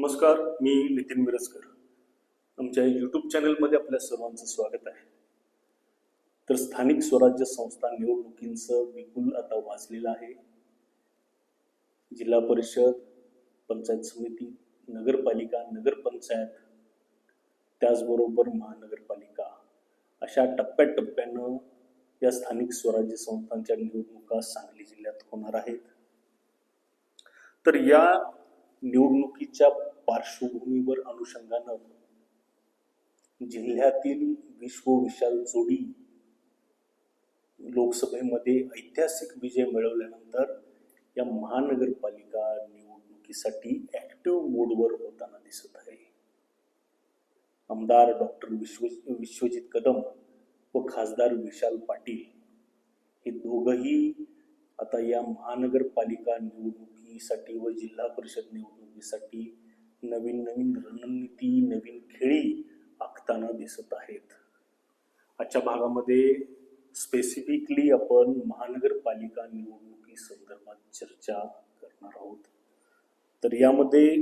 नमस्कार मी नितीन मिरजकर. आमच्या यूट्यूब चॅनलमध्ये आपल्या सर्वांचं स्वागत आहे. तर स्थानिक स्वराज्य संस्था निवडणुकींचं बिगुल आता वाजलेलं आहे. जिल्हा परिषद पंचायत समिती नगरपालिका नगरपंचायत त्याचबरोबर महानगरपालिका. अशा टप्प्याटप्प्यानं या स्थानिक स्वराज्य संस्थांच्या निवडणुका सांगली जिल्ह्यात होणार आहेत. तर या निवडणुकीच्या पार्श्वभूमीवर अनुषंगानं जिल्ह्यातील विश्व विशाल जोडी लोकसभेमध्ये ऐतिहासिक विजय मिळवल्यानंतर या महानगरपालिका निवडणुकीसाठी ऍक्टिव्ह मोडवर होताना दिसत आहे. आमदार डॉक्टर विश्व, विश्वजित कदम व खासदार विशाल पाटील हे दोघही आता या महानगरपालिका निवडणुकीसाठी व जिल्हा परिषद निवडणुकीसाठी नवीन नवीन रणनीती नवीन खेळी आखताना दिसत आहेत. आजच्या भागामध्ये स्पेसिफिकली आपण महानगरपालिका निवडणुकी संदर्भात चर्चा करणार आहोत. तर यामध्ये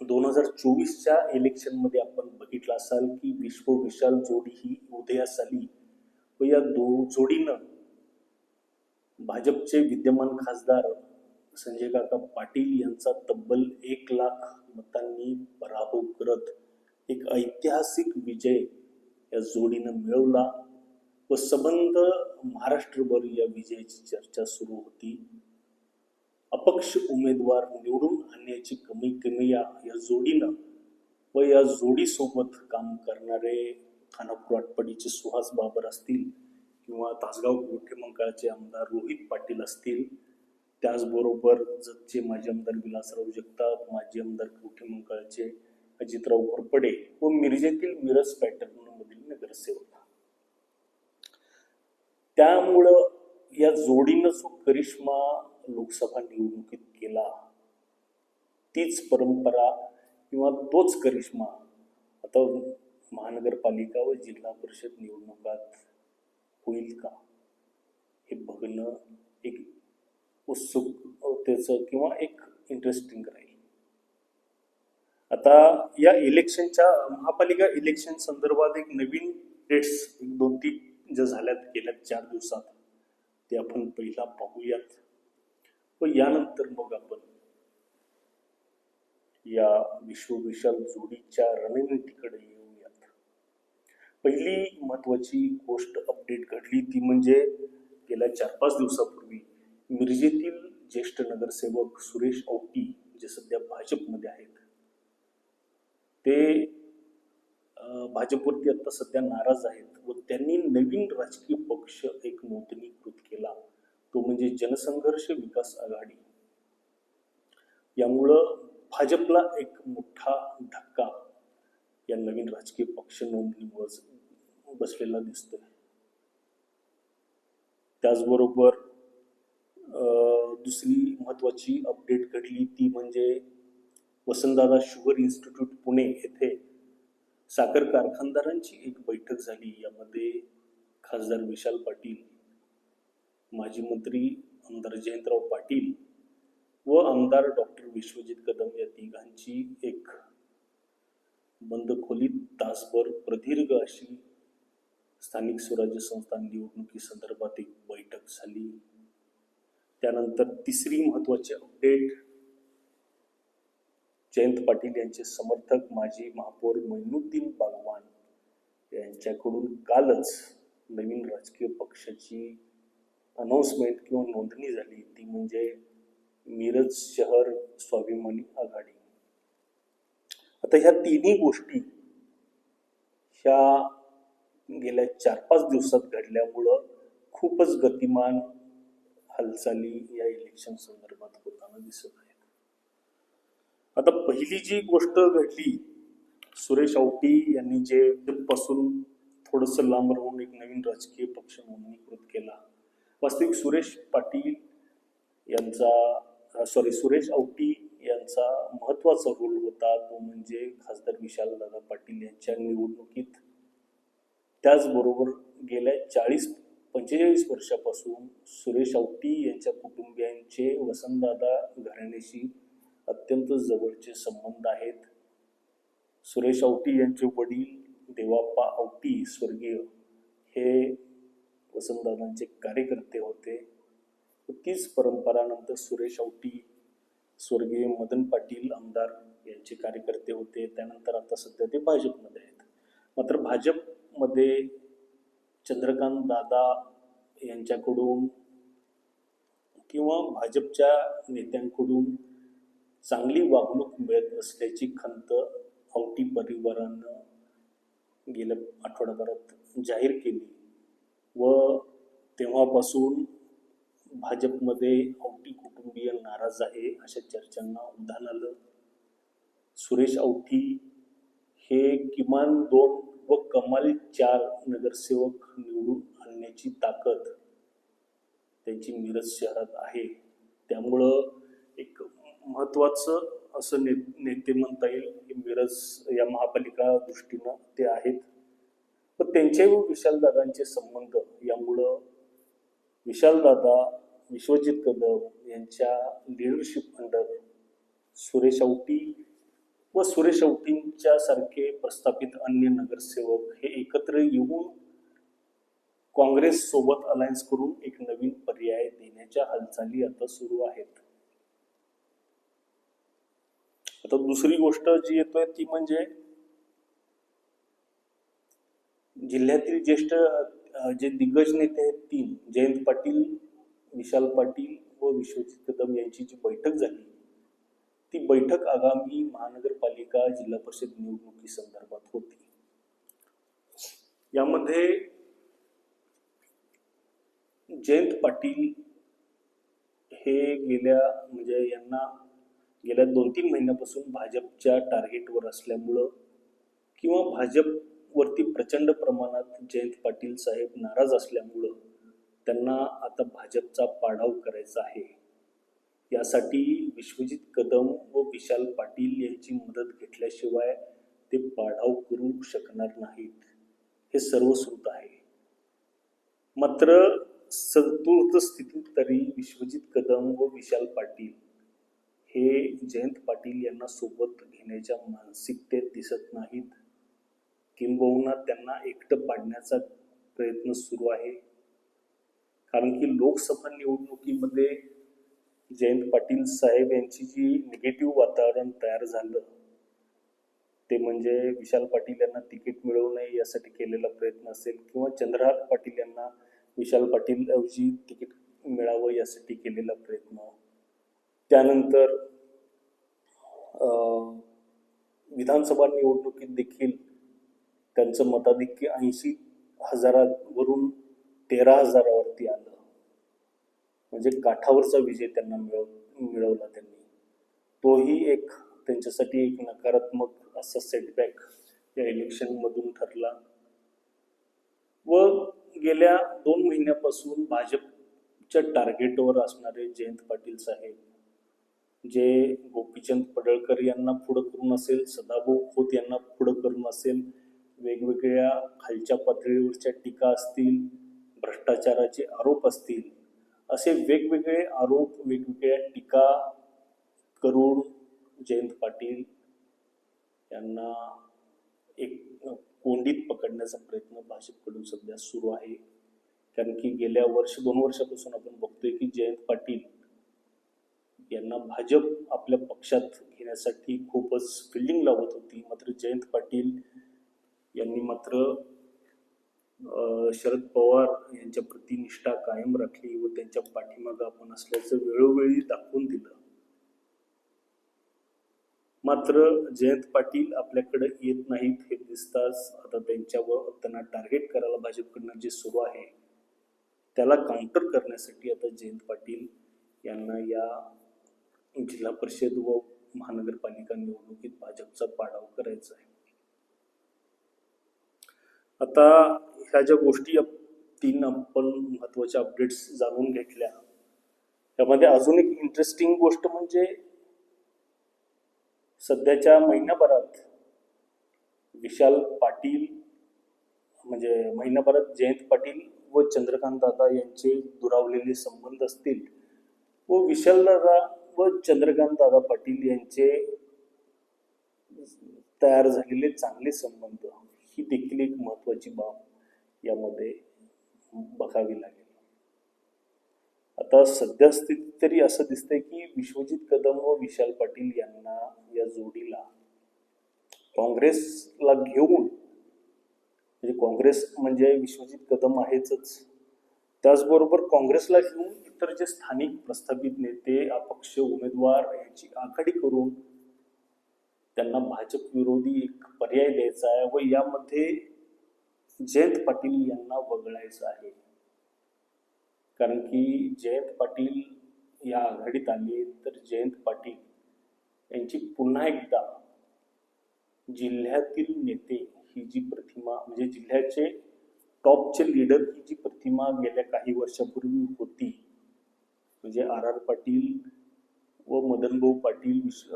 दोन हजार चोवीसच्या इलेक्शनमध्ये आपण बघितलं असाल की विश्वविशाल जोडी ही उदयास आली व या दो जोडीनं भाजपचे विद्यमान खासदार संजय काका पाटील यांचा तब्बल एक लाख मतांनी पराभव करत एक ऐतिहासिक विजय या जोडीनं मिळवला व संबंध महाराष्ट्रभर या विजयाची चर्चा सुरू होती. अपक्ष उमेदवार निवडून आणण्याची कमी कमी या या जोडीनं व या जोडीसोबत काम करणारे खानापूर आटपाडीचे सुहास बाबर असतील किंवा तासगाव गोठे मंकाळचे आमदार रोहित पाटील असतील त्याचबरोबर जतचे माजी आमदार विलासराव जगताप माजी आमदार गोठे मंकाळचे अजितराव घोरपडे व मिरजेतील मिरज पॅटर्नमधील नगरसेवक. त्यामुळं या जोडीनं जो करिश्मा लोकसभा निवडणुकीत केला तीच परंपरा किंवा तोच करिश्मा आता महानगरपालिका व जिल्हा परिषद निवडणुकात होईल का? हे बघणं एक उत्सुकतेचं किंवा एक इंटरेस्टिंग राहील. आता या इलेक्शनच्या महापालिका इलेक्शन संदर्भात एक नवीन डेट्स एक दोन तीन ज्या झाल्यात गेल्या चार दिवसात ते आपण पहिला पाहूयात. व यानंतर मग आपण या विश्वविशाल जोडीच्या रणनीतीकडे येऊयात. पहिली महत्वाची गोष्ट अपडेट घडली ती म्हणजे गेल्या चार पाच दिवसापूर्वी मिरजेतील ज्येष्ठ नगरसेवक सुरेश औटी जे सध्या भाजपमध्ये आहेत ते भाजपवरती आता सध्या नाराज आहेत व त्यांनी नवीन राजकीय पक्ष एक नोंदणीकृत केला. तो म्हणजे जनसंघर्ष विकास आघाडी. यामुळं भाजपला एक मोठा धक्का या नवीन राजकीय पक्ष नोंदणीमुळे बसलेला दिसतोय. त्याचबरोबर दुसरी महत्त्वाची अपडेट घडली ती म्हणजे वसंतदादा शुगर इन्स्टिट्यूट पुणे येथे साखर कारखानदारांची एक बैठक झाली. यामध्ये खासदार विशाल पाटील माजी मंत्री आमदार जयंतराव पाटील व आमदार डॉक्टर विश्वजित कदम या तिघांची एक बंद खोलीत तासभर प्रदीर्घ अशी स्थानिक स्वराज्य संस्था निवडणुकी संदर्भात एक बैठक झाली. त्यानंतर तिसरी महत्वाची अपडेट जयंत पाटील यांचे समर्थक माजी महापौर मैनुद्दीन बागवान यांच्याकडून कालच नवीन राजकीय पक्षाची अनाऊन्समेंट किंवा नोंदणी झाली. ती म्हणजे मिरज शहर स्वाभिमानी आघाडी. आता ह्या तिन्ही गोष्टी ह्या गेल्या चार पाच दिवसात घडल्यामुळं खूपच गतिमान हालचाली या इलेक्शन संदर्भात होताना दिसत आहेत. आता पहिली जी गोष्ट घडली सुरेश आवटी यांनी जे पासून थोडस लांब राहून एक नवीन राजकीय पक्ष नोंदणीकृत केला. वास्तविक सुरेश पाटील यांचा सॉरी सुरेश आवटी यांचा महत्त्वाचा रोल होता तो म्हणजे खासदार विशाल दादा पाटील यांच्या निवडणुकीत. त्याचबरोबर गेल्या चाळीस पंचेचाळीस वर्षापासून सुरेश आवटी यांच्या कुटुंबियांचे वसंतदादा घराण्याशी अत्यंत जवळचे संबंध आहेत. सुरेश आवटी यांचे वडील देवाप्पा आवटी स्वर्गीय हे वसंतदादांचे कार्यकर्ते होते. तीच परंपरानंतर सुरेश आवटी स्वर्गीय मदन पाटील आमदार यांचे कार्यकर्ते होते. त्यानंतर आता सध्या ते भाजपमध्ये आहेत. मात्र भाजपमध्ये चंद्रकांत दादा यांच्याकडून किंवा भाजपच्या नेत्यांकडून चांगली वागणूक मिळत नसल्याची खंत आवटी परिवारानं गेल्या आठवड्याभरात जाहीर केली. व तेव्हापासून भाजपमध्ये औटी कुटुंबीय नाराज आहे अशा चर्चांना उधाण आलं. सुरेश औटी हे किमान दोन व कमाल चार नगरसेवक निवडून आणण्याची ताकद त्यांची मिरज शहरात आहे. त्यामुळं एक महत्वाचं असं ने नेते म्हणता येईल की मिरज या महापालिका दृष्टीनं ते आहेत. पण त्यांचे व विशालदादांचे संबंध यामुळं विशालदादा विश्वजित कदम यांच्या लिडरशिप अंडर सुरेश आवटी व सुरेश औटींच्या सारखे प्रस्थापित अन्य नगरसेवक हे एकत्र येऊन काँग्रेस सोबत अलायन्स करून एक नवीन पर्याय देण्याच्या हालचाली आता सुरू आहेत. आता दुसरी गोष्ट जी येतोय ती म्हणजे जिल्ह्यातील ज्येष्ठ जे दिग्गज नेते आहेत तीन जयंत पाटील विशाल पाटील व विश्वजित कदम यांची जी बैठक झाली ती बैठक आगामी महानगरपालिका जिल्हा परिषद निवडणुकी संदर्भात होती. यामध्ये जयंत पाटील हे गेल्या म्हणजे यांना गेल्या दोन तीन महिन्यापासून भाजपच्या टार्गेटवर असल्यामुळं किंवा भाजपवरती प्रचंड प्रमाणात जयंत पाटील साहेब नाराज असल्यामुळं त्यांना आता भाजपचा पाडाव करायचा आहे. यासाठी विश्वजित कदम व विशाल पाटील यांची मदत घेतल्याशिवाय ते पाडाव करू शकणार नाहीत. हे सर्वश्रुत आहे. मात्र संतुर्त स्थितीत तरी विश्वजित कदम व विशाल पाटील हे जयंत पाटील यांना सोबत घेण्याच्या मानसिकतेत दिसत नाहीत. किंबहुना त्यांना एकटं पाडण्याचा प्रयत्न सुरू आहे. कारण की लोकसभा निवडणुकीमध्ये जयंत पाटील साहेब यांची जी निगेटिव्ह वातावरण तयार झालं ते म्हणजे विशाल पाटील यांना तिकीट मिळवू नये यासाठी केलेला प्रयत्न असेल किंवा चंद्रहार पाटील यांना विशाल पाटील ऐवजी तिकीट मिळावं यासाठी केलेला प्रयत्न. त्यानंतर विधानसभा निवडणुकीत देखील त्यांचं मताधिक्य ऐंशी हजारावरून तेरा हजारावरती आलं. म्हणजे काठावरचा विजय त्यांना मिळव मिळवला त्यांनी. तोही एक त्यांच्यासाठी एक नकारात्मक असा सेटबॅक या इलेक्शनमधून ठरला. व गेल्या दोन महिन्यापासून भाजपच्या टार्गेटवर असणारे जयंत पाटील साहेब जे गोपीचंद पडळकर यांना पुढं करून असेल सदाभाऊ खोत यांना पुढं करून असेल वेगवेगळ्या खालच्या पातळीवरच्या टीका असतील भ्रष्टाचाराचे आरोप असतील असे वेगवेगळे आरोप वेगवेगळ्या टीका करून जयंत पाटील यांना एक कोंडीत पकडण्याचा प्रयत्न भाजपकडून सध्या सुरू आहे. कारण की गेल्या वर्ष दोन वर्षापासून आपण बघतोय की जयंत पाटील यांना भाजप आपल्या पक्षात घेण्यासाठी खूपच फिल्डिंग लावत होती. मात्र जयंत पाटील यांनी मात्र शरद पवार यांच्या प्रतिनिष्ठा कायम राखली व त्यांच्या पाठीमागं आपण असल्याचं वेळोवेळी दाखवून दिलं. मात्र जयंत पाटील आपल्याकडे येत नाहीत हे दिसताच आता त्यांच्यावर त्यांना टार्गेट करायला भाजपकडनं जे सुरू आहे त्याला काउंटर करण्यासाठी आता जयंत पाटील यांना या जिल्हा परिषद व महानगरपालिका निवडणुकीत भाजपचा पाडाव करायचा आहे. आता ह्या ज्या गोष्टी तीन आपण महत्त्वाच्या अपडेट्स जाणून घेतल्या त्यामध्ये अजून एक इंटरेस्टिंग गोष्ट म्हणजे सध्याच्या महिन्याभरात विशाल पाटील म्हणजे महिन्याभरात जयंत पाटील व चंद्रकांत दादा यांचे दुरावलेले संबंध असतील व विशाल दादा व चंद्रकांत दादा पाटील यांचे तयार झालेले चांगले संबंध. ही देखील एक महत्वाची बाब यामध्ये बघावी लागेल. आता सध्यास्थितीत तरी असं दिसतंय की विश्वजित कदम व विशाल पाटील यांना या जोडीला काँग्रेसला घेऊन म्हणजे काँग्रेस म्हणजे विश्वजित कदम आहेच त्याचबरोबर काँग्रेसला घेऊन इतर जे स्थानिक प्रस्थापित नेते अपक्ष उमेदवार यांची आघाडी करून त्यांना भाजप विरोधी एक पर्याय द्यायचा आहे व यामध्ये जयंत पाटील यांना वगळायचं आहे. कारण की जयंत पाटील या आघाडीत आले तर जयंत पाटील यांची पुन्हा एकदा जिल्ह्यातील नेते ही जी प्रतिमा म्हणजे जिल्ह्याचे टॉपचे लीडर ही जी प्रतिमा गेल्या काही वर्षापूर्वी होती म्हणजे आर आर पाटील व मदनभाऊ पाटील विश-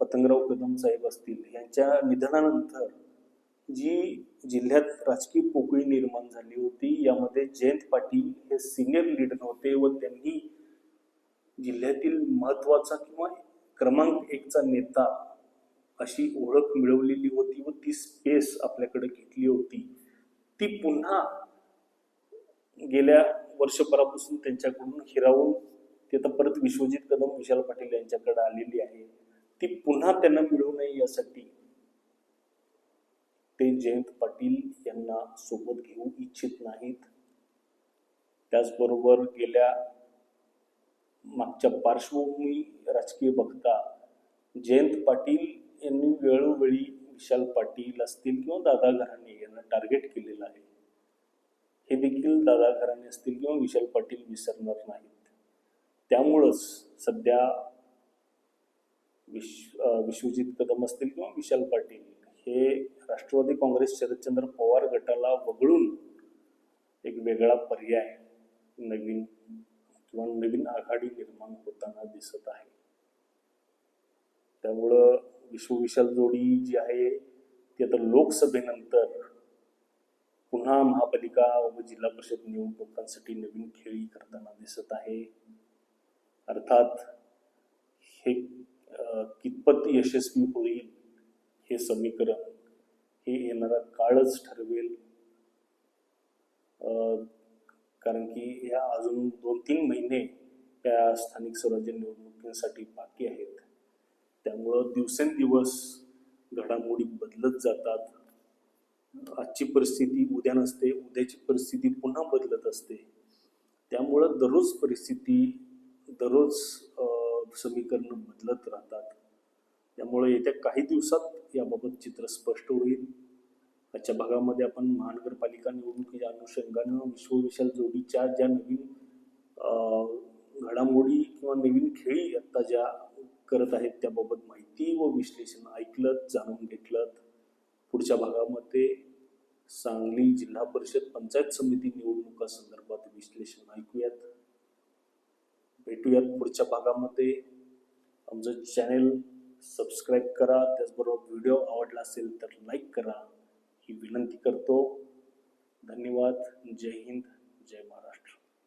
पतंगराव कदम साहेब असतील यांच्या निधनानंतर जी जिल्ह्यात राजकीय पोकळी निर्माण झाली होती यामध्ये जयंत पाटील हे सिनियर लीडर होते व त्यांनी जिल्ह्यातील महत्त्वाचा किंवा क्रमांक एकचा नेता अशी ओळख मिळवलेली होती व ती स्पेस आपल्याकडे घेतली होती. ती पुन्हा गेल्या वर्षभरापासून त्यांच्याकडून हिरावून ती आता परत विश्वजित कदम विशाल पाटील यांच्याकडे आलेली आहे. ती पुन्हा त्यांना मिळू नये यासाठी ते जयंत पाटील यांना सोबत घेऊ इच्छित नाहीत. त्याचबरोबर गेल्या मागच्या पार्श्वभूमी राजकीय बघता जयंत पाटील यांनी वेळोवेळी विशाल पाटील असतील किंवा दादा घराणे यांना टार्गेट केलेलं आहे. हे देखील दादा घराणे असतील किंवा विशाल पाटील विसरणार नाहीत. त्यामुळंच सध्या विश्व विश्वजित कदम असतील किंवा विशाल पाटील हे राष्ट्रवादी काँग्रेस शरदचंद्र पवार गटाला वगळून एक वेगळा पर्याय नवीन किंवा नवीन आघाडी निर्माण होताना दिसत आहे. त्यामुळं विश्वविशाल जोडी जी आहे ती आता लोकसभेनंतर पुन्हा महापालिका व जिल्हा परिषद निवडणुकांसाठी नवीन खेळी करताना दिसत आहे. अर्थात हे कितपत यशस्वी होईल हे समीकरण हे येणारा काळच ठरवेल. कारण की या अजून दोन तीन महिने या स्थानिक स्वराज्य निवडणुकीसाठी बाकी आहेत. त्यामुळं दिवसेंदिवस घडामोडी बदलत जातात. आजची परिस्थिती उद्या नसते उद्याची परिस्थिती पुन्हा बदलत असते. त्यामुळं दररोज परिस्थिती दररोज समीकरणं बदलत राहतात. त्यामुळे येत्या काही दिवसात याबाबत चित्र स्पष्ट होईल. आजच्या भागामध्ये आपण महानगरपालिका निवडणुकीच्या अनुषंगानं विश्वविशाल जोडीच्या ज्या नवीन घडामोडी किंवा नवीन खेळी आत्ता ज्या करत आहेत त्याबाबत माहिती व विश्लेषण ऐकलं जाणून घेतलं पुढच्या भागामध्ये सांगली जिल्हा परिषद पंचायत समिती निवडणुका संदर्भात विश्लेषण ऐकूयात. भेटूयात पुढच्या भागामध्ये. आमचं चॅनेल सबस्क्राईब करा. त्याचबरोबर व्हिडिओ आवडला असेल तर लाईक करा. ही विनंती करतो. धन्यवाद. जय हिंद. जय महाराष्ट्र.